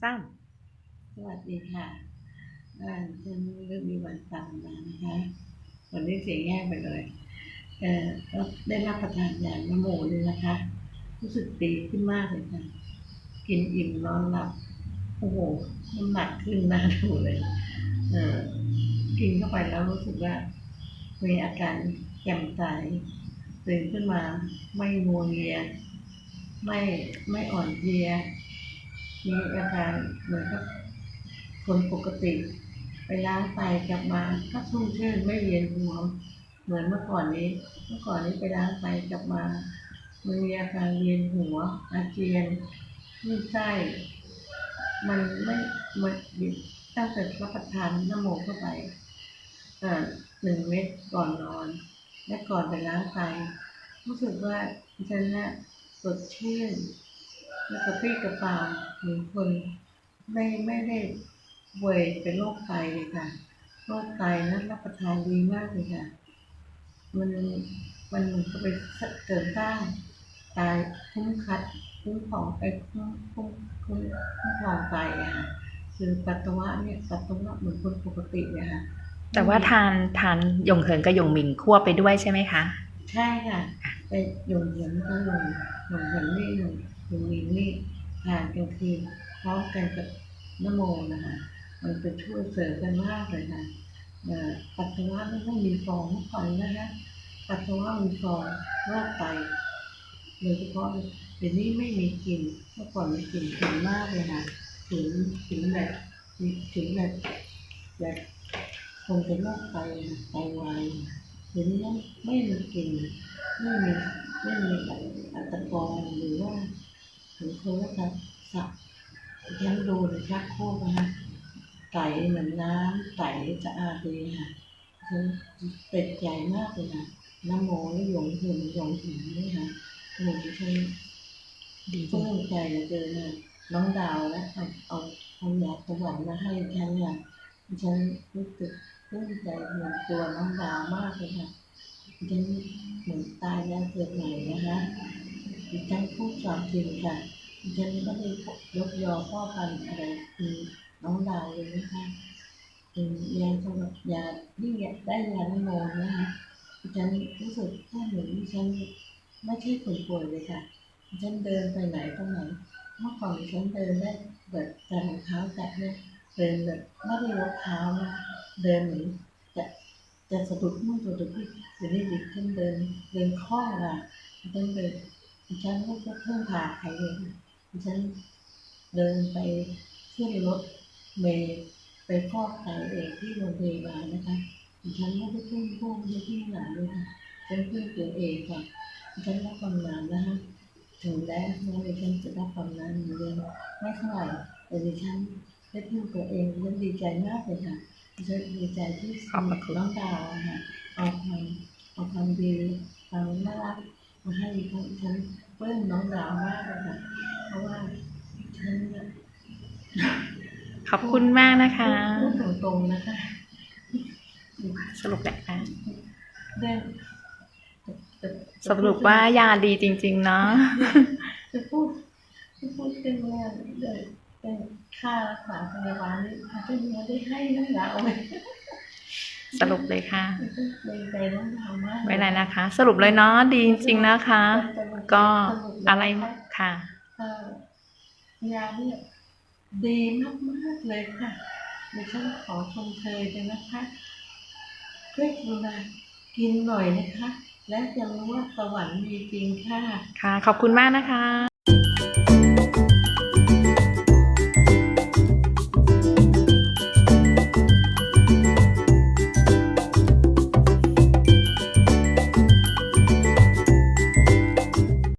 สามสวัสดีค่ะอ่าฉันเริ่มมีวันตามมานะคะวันนี้เสียงแย่ไปเลยเอ่อได้รับประทานยานโมเลยนะคะ รู้สึกดีขึ้นมากเลยค่ะกินอิ่มนอนหลับโอ้โหน้ำหนักขึ้นหน้าดูเลย เออกินเข้าไปแล้วรู้สึกว่ามีอาการแจ่มใสตื่นขึ้นมาไม่งัวเงีย ไม่ไม่อ่อนเพลีย มีอาการเหมือนกับคนปกติ ไปล้างไตกลับมาก็ชุ่มชื่นไม่เวียนหัวเหมือนเมื่อก่อนนี้ เมื่อก่อนนี้ไปล้างไตกลับมามันมีอาการเวียนหัว อาเจียนขึ้นไส้มันไม่มันตั้งแต่รับประทานน้ำโมเข้าไปเอ่อหนึ่งเม็ดก่อนนอน และก่อนไปล้างไตรู้สึกว่าฉันน่ะสดชื่น แล้วก็พี่กระเป๋าเหมือนคนไม่ไม่ได้ป่วยเป็นโรคไตเลยค่ะโรคไตนั้นรับประทานดีมากเลยค่ะ มันมันเหมือนกับไปเสริมสร้างตายคุ้มคัดคุ้มของไอ้คุ้มคุ้มคุ้มคุ้มครองไตอะค่ะคือปัสสาวะเนี่ยปัสสาวะเหมือนคนปกติเลยค่ะแต่ว่าทานทานหยงเหินกับหยงหมิงควบไปด้วยใช่ไหมคะ ใช่ค่ะไปโยนเหรียญก็โยนโยนเหรียญนี่โยน โยนมีนี่ทานกลางคืนพร้อมกันกับนโมนะคะมันจะช่วยเสริมกันมากเลยค่ะปัสสาวะไม่ต้องมีฟองเมื่อก่อนนะคะปัสสาวะมีฟองโรคไตโดยเฉพาะเลยเดี๋ยวนี้ไม่มีกลิ่นเมื่อก่อนมีกลิ่นถึงมากเลยค่ะถึงถึงแบบถึงแบบแบบคนเป็นโรคไตอะไตวายเดี๋ยวนี้ไม่มีกลิ่นไม่มีไม่มีแบบอัตร ถึงโทรศัพท์สับฉันดูในชักโครกนะคะใสเหมือนน้ำใสสะอาดเลยค่ะฉันเป็ดใจมากเลยค่ะน้ำโมและหยงหินหยงหินนี่ค่ะหนูฉันดีปลื้มใจเหลือเกินค่ะน้องดาวนะเอาเอาเอายาสวรรค์มาให้ฉันค่ะฉันรู้สึกปลื้ใจเหมือนตัวน้องดาวมากเลยค่ะฉันเหมือนตายแล้วเกิดใหม่นะคะฉันพูดความจริงค่ะ ฉันไม่ได้ยกยอพ่อพันอะไรคือน้องดาวเลยนะคะเป็นยาสำหรับยายิ่งได้ยาไม่โมนะคะฉันรู้สึกแค่เหมือนฉันไม่ใช่คนป่วยเลยค่ะฉันเดินไปไหนตรงไหนเมื่อก่อนฉันเดินได้แบบใส่รองเท้าแตะเนี่ยเดินแบบไม่ได้ยกเท้านะเดินเหมือนจะจะสะดุดนู่นสะดุดนี่เดี๋ยวนี้ดิฉันเดินเดินคล่องอะฉันเดินฉันไม่เพิ่มพาใครเลย ฉันเดินไปขึ้นรถเมล์ไปฟอกไตเองที่โรงพยาบาลนะคะฉันไม่ได้พึ่งพวกไม่ได้พึ่งหลานเลยค่ะฉันพึ่งตัวเองค่ะฉันรับบำนาญนะคะถึงแล้วแม้ดิฉันจะรับบำนาญเดือนไม่เท่าไหร่แต่ดิฉันได้พึ่งตัวเองดิฉันดีใจมากเลยค่ะดิฉันดีใจที่ขอบพระคุณน้องดาวอะค่ะเอาความเอาความดีความน่ารักมาให้ดิฉันดิฉันปลื้มน้องดาวมากเลยค่ะ เพราะว่าฉันเนี่ย ขอบคุณมากนะคะพูดตรงๆนะคะสรุปแหละค่ะได้จะจะสรุปว่ายาดีจริง ๆ เนาะจะพูดจะพูดเป็นว่าเดี๋ยวเป็นค่ารักษาพยาบาลนี่อาจจะยังไม่ได้ให้น้องดาวเลยสรุปเลยค่ะเป็นใจน้องดาวมากไม่เป็นไรนะคะ สรุปเลยเนาะดีจริง ๆ นะคะ ก็อะไรค่ะเอ่อยาเนี่ย ดีมากๆเลยค่ะดิฉันขอชมเชยเลยนะคะช่วยกรุณากินหน่อยนะคะ และจะรู้ว่าสวรรค์มีจริงค่ะ ค่ะ ขอบคุณมากนะคะ